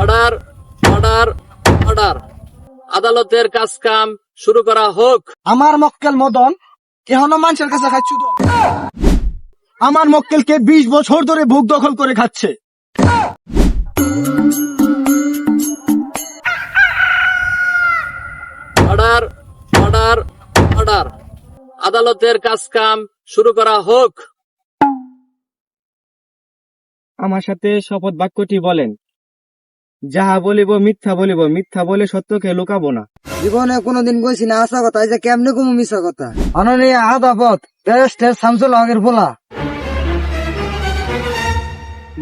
Order order order. আদালতের কাজ কাম শুরু করা হোক। আমার মক্কেল মদন এখনও মানুষের কাছে খাচ্ছু আমার মক্কেলকে বিশ বছর ধরে ভোগ দখল করে খাচ্ছে। Order order order. আদালতের কাজ কাম শুরু করা হোক। আমার সাথে শপথ বাক্যটি বলেন। যাহা বলিব মিথ্যা বলিব মিথ্যা বলে সত্যকে লুকাবো না। জীবনে কোনোদিন কইছি না আসা কথা এই যে কেমনে কমু মিশা কথা। অননীয় আদাবত ব্যারিস্টার শামসুল হকের পোলা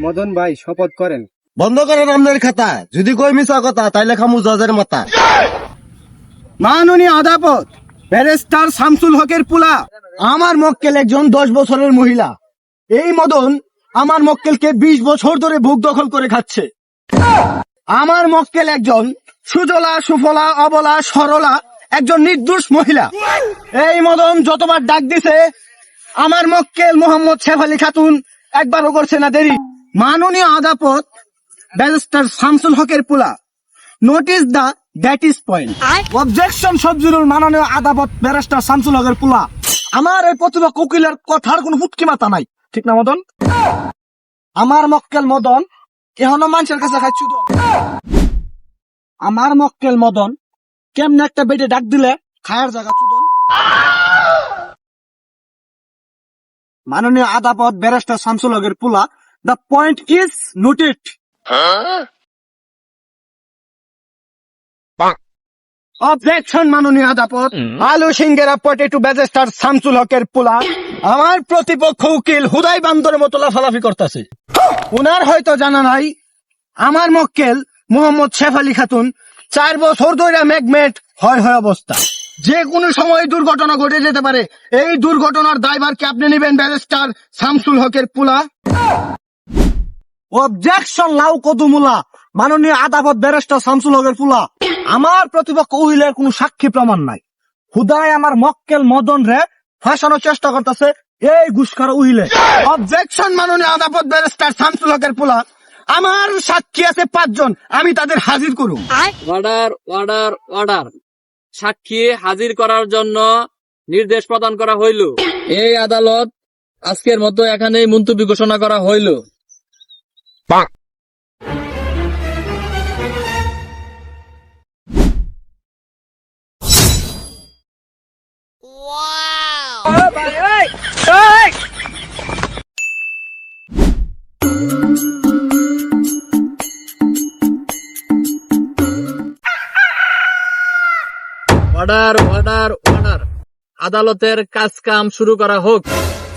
মদন ভাই শপথ করেন। বন্ধ করেন আপনার খাতা যদি কই মিছা কথা তাইলে খামু জজের মাথা মাননীয় আদাবত ব্যারিস্টার শামসুল হকের পোলা আমার মক্কেল একজন দশ বছরের মহিলা। এই মদন আমার মক্কেলকে বিশ বছর ধরে ভোগ দখল করে খাচ্ছে। আমার মক্কেল একজন সুজলা সুফলা অবলা সরলা একজন নির্দোষ মহিলা। এই মদন যতবার ডাক দিছে আমার মক্কেল মোহাম্মদ শেফালি খাতুন একবারও করছে না দেরি। মাননীয় আদাপত ব্যারিস্টার শামসুল হকের পোলা notice the that is point objection সবজুরুল মাননীয় আদাবত ব্যারিস্টার শামসুল হকের পোলা আমার এই প্রতিভা কোকিলের কথার কোনো ফুটকি মাথা নাই। ঠিক না মদন? আমার মক্কেল মদন এখনও মানুষের কাছে খাচ্ছু তো আমার মক্কেল মদন কেমনে একটা বেটে ডাক দিলে খায়ার জায়গা চুদন? মাননীয় আদাপদ ব্যারিস্টার শামসুল হকের পুলা the point is noted. Objection মাননীয় আদাপত আলু সিংহের পটে টু ব্যারিস্টার শামসুল হকের পুলা। আমার প্রতিপক্ষ উকিল হুদাই বান্দরের মতো লাফালাফি করতেছে। উনার হয়তো জানা নাই আমার মক্কেল মোহাম্মদ শেফ আলী খাতুন, চার বছর ধরে ম্যাগমেট হয় হয় অবস্থা। যে কোনো সময় দুর্ঘটনা ঘটে যেতে পারে। এই দুর্ঘটনার দায়ভার কি আপনি নেবেন ব্যারিস্টার শামসুল হকের পুলা। অবজেকশন লাউ কদুমুলা, মাননীয় আদাবত ব্যারিস্টার শামসুল হকের পুলা। আমার প্রতিপক্ষ উহিলের কোনো সাক্ষী প্রমাণ নাই। হুদায় আমার মক্কেল মদন রে ফাঁসানোর চেষ্টা করতেছে এই ঘুষখার উহিলে। অবজেকশন মাননীয় আদাবত ব্যারিস্টার শামসুল হকের পুলা। আমার সাক্ষী আছে পাঁচজন আমি তাদের হাজির করুন অর্ডার অর্ডার অর্ডার সাক্ষী হাজির করার জন্য নির্দেশ প্রদান করা হইল। এই আদালত আজকের মতো এখানেই মন্তব্য ঘোষণা করা হইল। Order order order. আদালতের কাজ কাম শুরু করা হোক।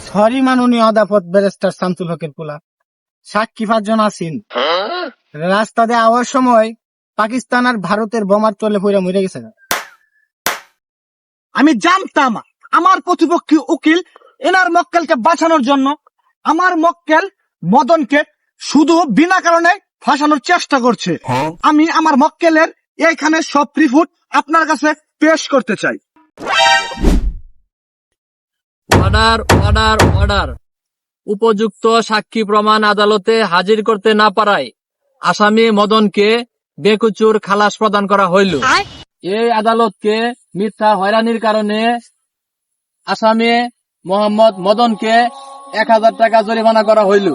সরি মাননীয় আদাপত ব্যারিস্টার শামসুল হকের পোলা। সাক্ষী পাঁচজন আছেন। রাস্তা দিয়ে আওয়ার সময় পাকিস্তান আর ভারতের বোমার তলে পড়ে মরে গেছে। আমি জানতাম আমার প্রতিপক্ষী উকিল এনার মক্কেলকে বাঁচানোর জন্য। আমার মক্কেল মদনকে শুধু বিনা কারণে ফাঁসানোর চেষ্টা করছে। আমি আমার মক্কেলের এইখানে সব রিপোর্ট আপনার কাছে পেশ করতে চাই। অর্ডার অর্ডার অর্ডার উপযুক্ত সাক্ষী প্রমাণ আদালতে হাজির করতে না পারায় আসামি মদনকে বেকুচুর খালাস প্রদান করা হইল। এই আদালতকে মিথ্যা হয়রানির কারণে আসামি মোহাম্মদ মদনকে এক হাজার টাকা জরিমানা করা হইল।